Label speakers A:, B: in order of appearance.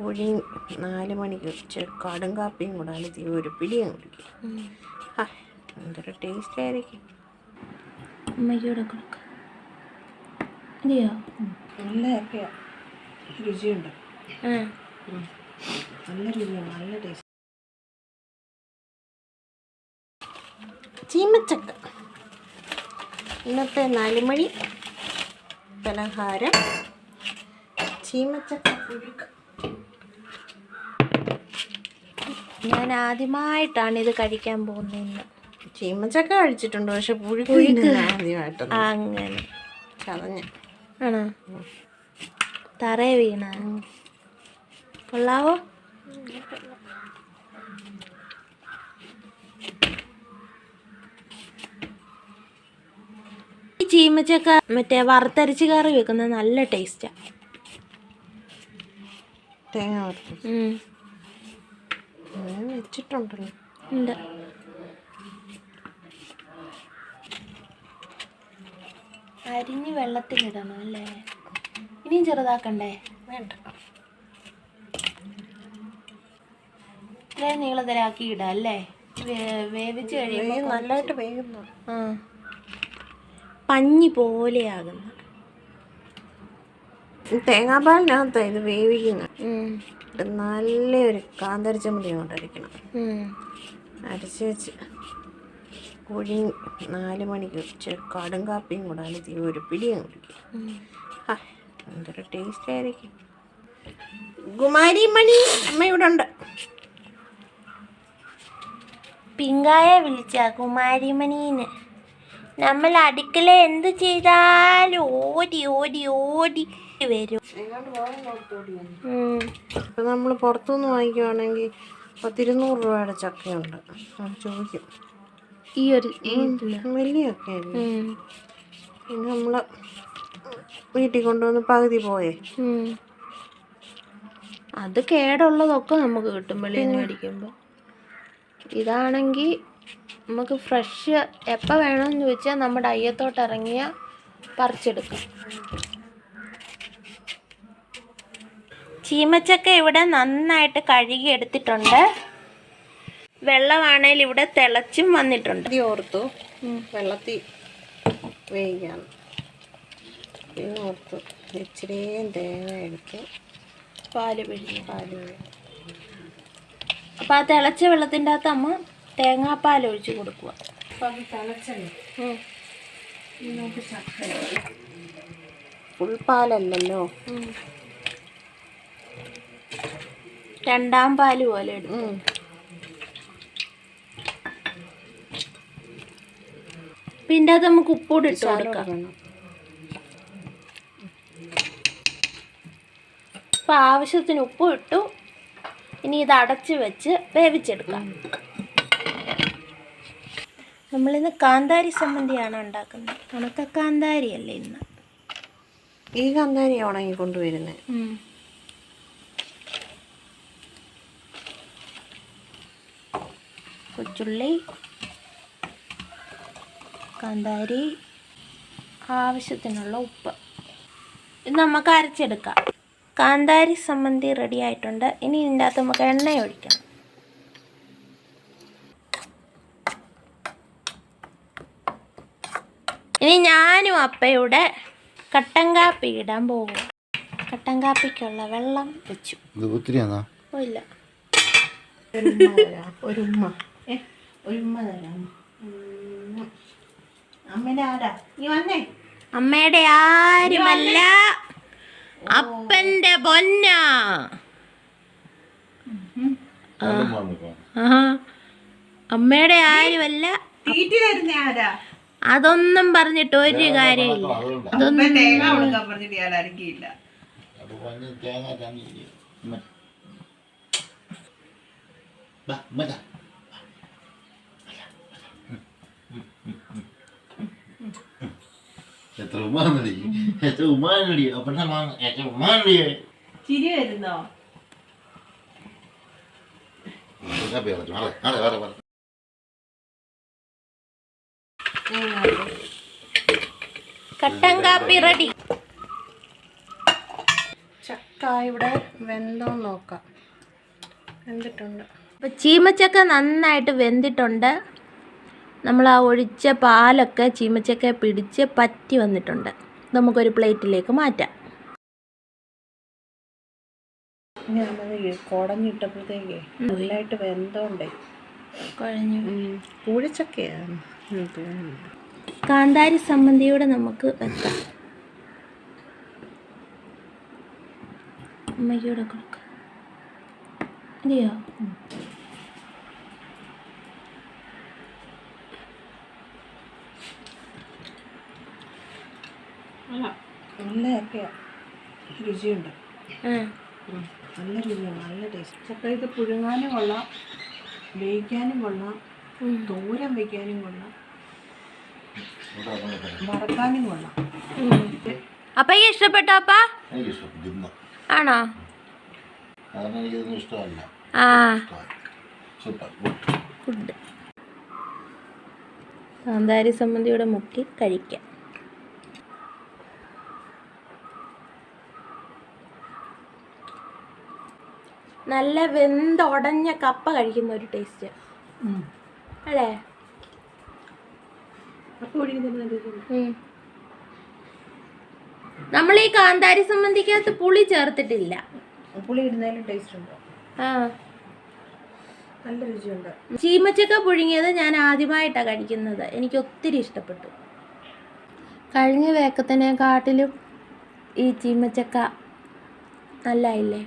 A: കുഴിയും നാല് മണിക്ക് കാടും കാപ്പിയും കൂടെ അലത്തി ഒരു പിടിയും കുടിക്കും. ആ എന്തൊരു ടേസ്റ്റ് ആയിരിക്കും.
B: അമ്മയ്ക്കൂടെ കൊടുക്കാം. ഇതെയോ?
A: നല്ല ഹാപ്പിയാണ് രുചിയുണ്ട്. നല്ല രുചിയാണ് നല്ല ടേസ്റ്റ് ചീമച്ചക്ക. ഇന്നത്തെ നാലുമണി പലഹാരം. ചീമച്ചക്ക. പുഴുക്ക
B: ഞാൻ ആദ്യമായിട്ടാണ് ഇത് കഴിക്കാൻ പോകുന്നത്
A: ചീമച്ചക്ക കഴിച്ചിട്ടുണ്ട് പക്ഷെ പുഴുക്ക് ആദ്യമായിട്ട്
B: അങ്ങനെ.
A: ചതഞ്ഞ.
B: ആണോ? തറയെ വീണ. കൊള്ളാവോ? ഈ ചീമച്ചക്ക മറ്റേ വറുത്തരച്ച് കറി വെക്കുന്നത് നല്ല ടേസ്റ്റാ.
A: തേങ്ങ വറുത്ത് ഞാൻ വെച്ചിട്ടുണ്ടല്ലോ.
B: ഉണ്ട്. അരിഞ്ഞ് വെള്ളത്തിലിടണം അല്ലേ? ഇനിയും ചെറുതാക്കണ്ടേ?
A: വേണ്ട.
B: ഇത്രയും നീളത്തിലാക്കി ഇടാം അല്ലേ? വേവിച്ച് കഴിയുമ്പോൾ
A: നല്ലതായിട്ട് വേഗുന്നു
B: ആ. പഞ്ഞി പോലെയാകുന്നു.
A: തേങ്ങാപ്പാലിനകത്താണ് ഇത് വേവിക്കുന്നത് ഇത് നല്ലൊരു കാന്തരിച്ച മുടി കൊണ്ടടിക്കണം
B: ഉം.
A: അരച്ച് വെച്ച് കുഴി നാല് മണിക്ക് ഇച്ചിരി കടും കാപ്പിയും കൂടെ അലത്തി ഒരു പിടിയും കുടിക്കും. ആ എന്തൊരു ടേസ്റ്റ് ആയിരിക്കും. കുമാരി മണി അമ്മ ഇവിടെ ഉണ്ട്.
B: പിങ്കായെ വിളിച്ച കുമാരിമണീന് നമ്മൾ അടുക്കള എന്ത് ചെയ്താലും ഓടി ഓടി ഓടി. വരും. ഉം.
A: ഇപ്പം നമ്മൾ പുറത്തുനിന്ന് വാങ്ങിക്കുവാണെങ്കിൽ പത്തിരുന്നൂറ് രൂപയുടെ ചക്കയുണ്ട്. ചോദിക്കും.
B: ഈ ഒരു
A: വലിയ
B: ഉം.
A: പിന്നെ നമ്മൾ വീട്ടിൽ കൊണ്ടുവന്ന് പകുതി പോയേ.
B: അത് കേടുള്ളതൊക്കെ നമുക്ക് കിട്ടും വെളിയിൽ നിന്ന് മേടിക്കുമ്പോൾ ഇതാണെങ്കിൽ നമുക്ക് ഫ്രഷ് എപ്പോൾ വേണമെന്ന് ചോദിച്ചാൽ നമ്മുടെ അയ്യത്തോട്ട് ഇറങ്ങിയ പറിച്ചെടുക്കാം. ചീമച്ചക്ക ഇവിടെ നന്നായിട്ട് കഴുകി എടുത്തിട്ടുണ്ട് വെള്ളമാണേൽ ഇവിടെ തിളച്ചും വന്നിട്ടുണ്ട്.
A: ഓർത്തു. വെള്ളത്തിൽ വേവിക്കാണ്. പിന്നെ ഓർത്തു. ഇച്ചിരിയും തേങ്ങ എടുത്ത്
B: പാൽ പിഴിഞ്ഞ്.
A: പാൽ ഒഴി-
B: അപ്പോൾ ആ തിളച്ച വെള്ളത്തിന്റെ അകത്ത് അമ്മ തേങ്ങാപ്പാൽ ഒഴിച്ച് കൊടുക്കുക.
A: അപ്പം അത് തിളച്ചല്ലോ? ഇതിനകത്ത് ചക്ക ഫുൾ പാലല്ലല്ലോ?
B: രണ്ടാം പാൽ പോലെ എടുക്കും. പിന്നെ അത് നമുക്ക് ഉപ്പൂടെ ഇട്ട് കൊടുക്കാം.
A: അപ്പൊ
B: അപ്പം ആവശ്യത്തിന് ഉപ്പ് ഇട്ടു. ഇനി ഇത് അടച്ച് വെച്ച് വേവിച്ചെടുക്കാം. നമ്മളിന്ന് കാന്താരി സംബന്ധിയാണ് ഉണ്ടാക്കുന്നത്. ഉണക്ക കാന്താരി അല്ലേ ഇന്ന്?
A: ഈ കാന്താരി ഉണങ്ങി കൊണ്ടുവരുന്നത്
B: കൊച്ചുള്ളി കാന്താരി ആവശ്യത്തിനുള്ള ഉപ്പ്. ഇത് നമുക്ക് അരച്ചെടുക്കാം. കാന്താരി സംബന്ധി റെഡി ആയിട്ടുണ്ട്. ഇനി ഇതിന്റെ അകത്ത് നമുക്ക് എണ്ണ ഒഴിക്കാം. ഇനി ഞാനും അപ്പയുടെ കട്ടൻ കാപ്പി ഇടാൻ പോകും കട്ടൻ കാപ്പിക്കുള്ള വെള്ളം വെച്ചു.
C: ഇത് ഒത്തിരിയാണോ?
B: ഓ ഇല്ല.
A: ഒരു ഉമ്മ. ഉമ്മ തരാം. ആരാ നീ വന്നേ
B: അമ്മയുടെ ആരുമല്ല അപ്പന്റെ പൊന്ന അമ്മയുടെ ആരുമല്ല
A: തീറ്റി തരുന്ന ആരാ
B: അതൊന്നും പറഞ്ഞിട്ട് ഒരു കാര്യമില്ല
A: അതൊന്നും തേങ്ങ കൊടുക്കാൻ പറഞ്ഞിട്ട് ഞാൻ അരക്കിയില്ല
C: എത്ര ഉമ്മാന്നടി. എത്ര ഉമ്മാനടി അപ്പഴ എത്ര ഉമ്മാനടി
A: ചിരി വരുന്നോ?
B: കട്ടൻ കാപ്പി റെഡി.
A: ചക്ക ഇവിടെ വെന്തോ നോക്കാം. വെന്തിട്ടുണ്ട്.
B: അപ്പോൾ ചീമച്ചക്ക നന്നായിട്ട് വെന്തിട്ടുണ്ട്. നമ്മൾ ആ ഒഴിച്ച പാലൊക്കെ ചീമച്ചക്ക പിടിച്ച് പറ്റി വന്നിട്ടുണ്ട്. നമുക്കൊരു പ്ലേറ്റിലേക്ക് മാറ്റാം.
A: ഞാൻ കുടഞ്ഞിട്ടപ്പോഴത്തേക്ക് നല്ലതായിട്ട് വെന്തോണ്ടേ.
B: കുഴഞ്ഞു.
A: പൂഴിച്ചക്കയാണ് തോന്നുന്നു
B: കാന്താരി സമ്മന്തിയോടെ നമുക്ക് വെക്കാം. അമ്മയ്ക്കൂടെ കൊടുക്കാം. മതിയോ
A: അല്ല നല്ല ചക്കയാണ് രുചിയുണ്ട് നല്ല രുചിയാണ്. നല്ല ടേസ്റ്റ് ചക്ക ഇത് പുഴുങ്ങാനും കൊള്ളാം. വേവിക്കാനും കൊള്ളാം.
B: ദൂരം
A: തോരൻ വയ്ക്കാനും കൊള്ളാം. വറക്കാനും കൊള്ളാം.
B: ഇഷ്ടപ്പെട്ടോ അപ്പ?
C: തിന്ന.
B: ആണോ?
C: ഇഷ്ടമല്ല.
B: ആ.
C: സൂപ്പർ. ഗുഡ്.
B: ഫുഡ് കാന്താരി സമ്മന്തിയോടെ മുക്കി കഴിക്കാം. നല്ല വെന്ത് ഉടഞ്ഞ കപ്പ കഴിക്കുന്ന ഒരു ടേസ്റ്റ് അല്ലേ? നമ്മൾ ഈ കാന്താരി സംബന്ധിക്കകത്ത് പുളി ചേർത്തിട്ടില്ല.
A: പുളി ഇടുന്നതിലും ടേസ്റ്റ് ഉണ്ടോ?
B: ആ.
A: നല്ല രുചിയുണ്ട്.
B: ചീമച്ചക്ക പുഴുങ്ങിയത് ഞാൻ ആദ്യമായിട്ടാണ് കഴിക്കുന്നത്. എനിക്ക് ഒത്തിരി ഇഷ്ടപ്പെട്ടു. കഴിഞ്ഞ വേക്കത്തിനെക്കാട്ടിലും ഈ ചീമച്ചക്ക നല്ലായില്ലേ?